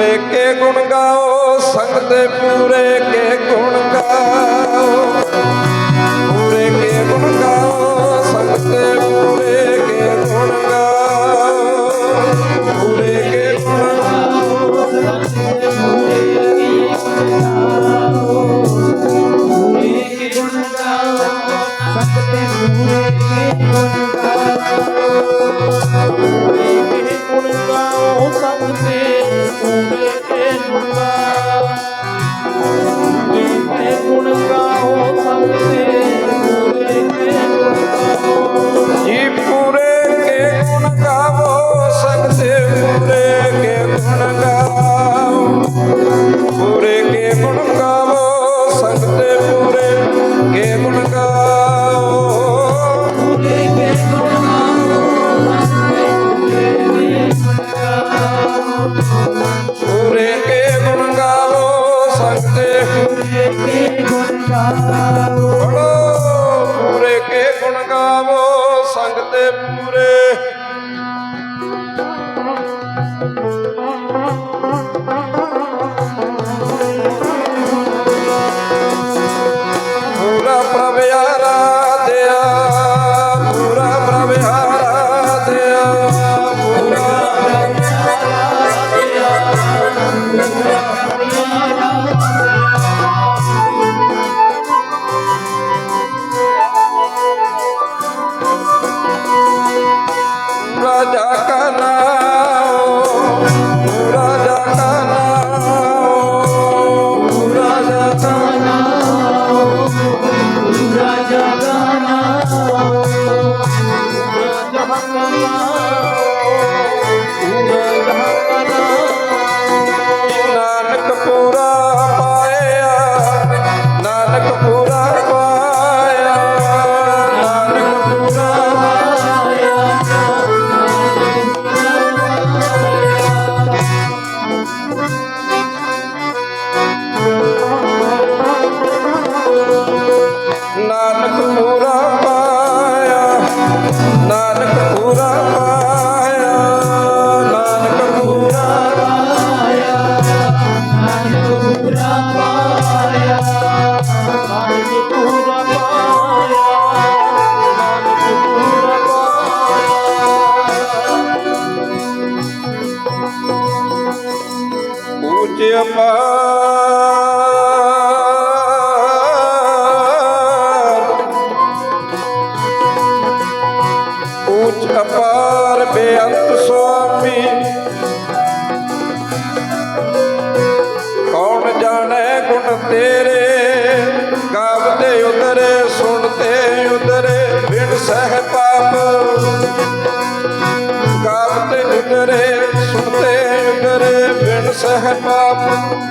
ਪੂਰੇ ਕੇ ਗੁਣ ਗਾਓ ਸੰਗ ਦੇ ਪੂਰੇ ਕੇ ਗੁਣ ਗਾਓ। oh you. copo.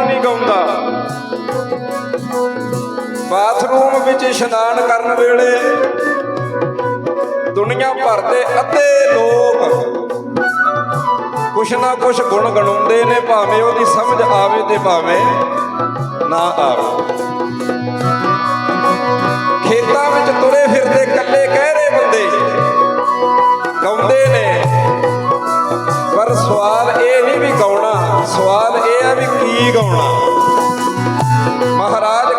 ਕੌਣ ਨਹੀਂ ਗਾਉਂਦਾ। ਬਾਥਰੂਮ ਵਿੱਚ ਇਸ਼ਨਾਨ ਕਰਨ ਵੇਲੇ ਦੁਨੀਆ ਭਰ ਦੇ ਅੱਧੇ ਲੋਕ ਕੁਛ ਨਾ ਕੁਛ ਗੁਣ ਗਣਾਉਂਦੇ ਨੇ, ਭਾਵੇਂ ਉਹਦੀ ਸਮਝ ਆਵੇ ਤੇ ਭਾਵੇਂ ਨਾ ਆਵੇ। ਖੇਤਾਂ ਵਿੱਚ ਤੁਰੇ ਫਿਰਦੇ ਕੱਲੇ merry-go-round. Maharaj.